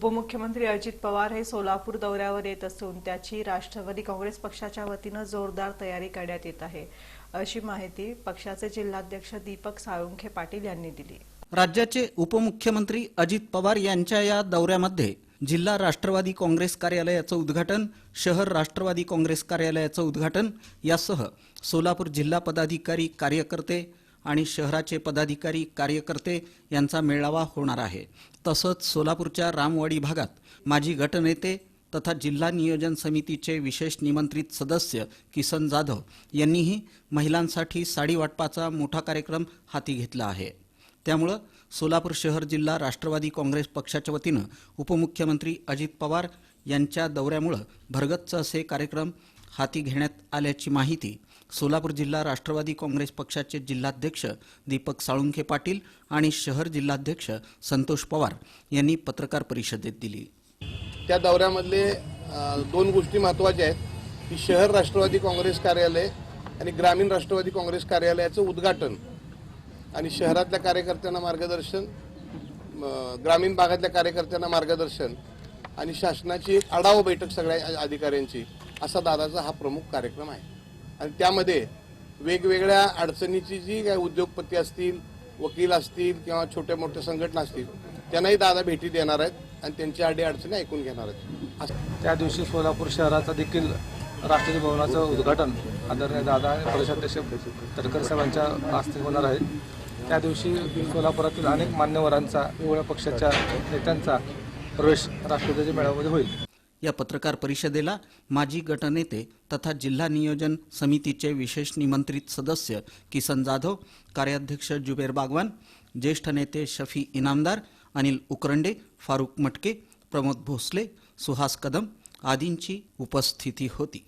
उपमुख्यमंत्री अजित पवार हे सोलापूर दौऱ्यावर येत असून त्याची राष्ट्रवादी काँग्रेस पक्षाच्या वतीनं जोरदार तयारी करण्यात येत आहे. अशी माहिती पक्षाचे जिल्हाध्यक्ष दीपक साळुंखे पाटील यांनी दिली. राज्याचे उपमुख्यमंत्री अजित पवार यांच्या या दौऱ्यामध्ये जिल्हा राष्ट्रवादी काँग्रेस कार्यालयाचं उद्घाटन शहर राष्ट्रवादी काँग्रेस कार्यालयाचं उद्घाटन यासह सोलापूर जिल्हा पदाधिकारी कार्यकर्ते आणि शहराचे पदाधिकारी कार्यकर्ते यांचा मेळावा होणार आहे. तसंच सोलापूरच्या रामवाडी भागात माजी गटनेते तथा जिल्हा नियोजन समितीचे विशेष निमंत्रित सदस्य किसन जाधव यांनीही महिलांसाठी साडी वाटपाचा मोठा कार्यक्रम हाती घेतला आहे. त्यामुळं सोलापूर शहर जिल्हा राष्ट्रवादी काँग्रेस पक्षाच्या वतीनं उपमुख्यमंत्री अजित पवार यांच्या दौऱ्यामुळं भरगच्च असे कार्यक्रम हाती घेण्यात आल्याची माहिती सोलापूर जिल्हा राष्ट्रवादी काँग्रेस पक्षाचे जिल्हाध्यक्ष दीपक साळुंखे पाटील आणि शहर जिल्हाध्यक्ष संतोष पवार यांनी पत्रकार परिषदेत दिली. त्या दौऱ्यामधले दोन गोष्टी महत्त्वाच्या आहेत. की शहर राष्ट्रवादी काँग्रेस कार्यालय आणि ग्रामीण राष्ट्रवादी काँग्रेस कार्यालयाचं उद्घाटन आणि शहरातल्या कार्यकर्त्यांना मार्गदर्शन ग्रामीण भागातल्या कार्यकर्त्यांना मार्गदर्शन आणि शासनाची एक आढावा बैठक सगळ्या अधिकाऱ्यांची असा दादाचा हा प्रमुख कार्यक्रम आहे. आणि त्यामध्ये वेगवेगळ्या अडचणीची जी काही उद्योगपती असतील वकील असतील किंवा छोट्या मोठ्या संघटना असतील त्यांनाही दादा भेटी देणार आहेत आणि त्यांची आडी अडचणी ऐकून घेणार आहेत. त्या दिवशी सोलापूर शहराचा देखील राष्ट्रपती भवनाचं उद्घाटन आदरणीय दादा प्रदेशाध्यक्ष तडकर साहेबांच्या हस्ते होणार आहे. त्या दिवशी सोलापुरातील अनेक मान्यवरांचा वेगवेगळ्या पक्षाच्या नेत्यांचा प्रवेश राष्ट्रपतीच्या मेळाव्यामध्ये होईल. या पत्रकार परिषदेला माजी गटनेते तथा जिल्हा नियोजन समितीचे विशेष निमंत्रित सदस्य किसन जाधव कार्याध्यक्ष जुबेर बागवान ज्येष्ठ नेते शफी इनामदार अनिल उकरंडे फारुक मटके प्रमोद भोसले सुहास कदम आदींची उपस्थिती होती.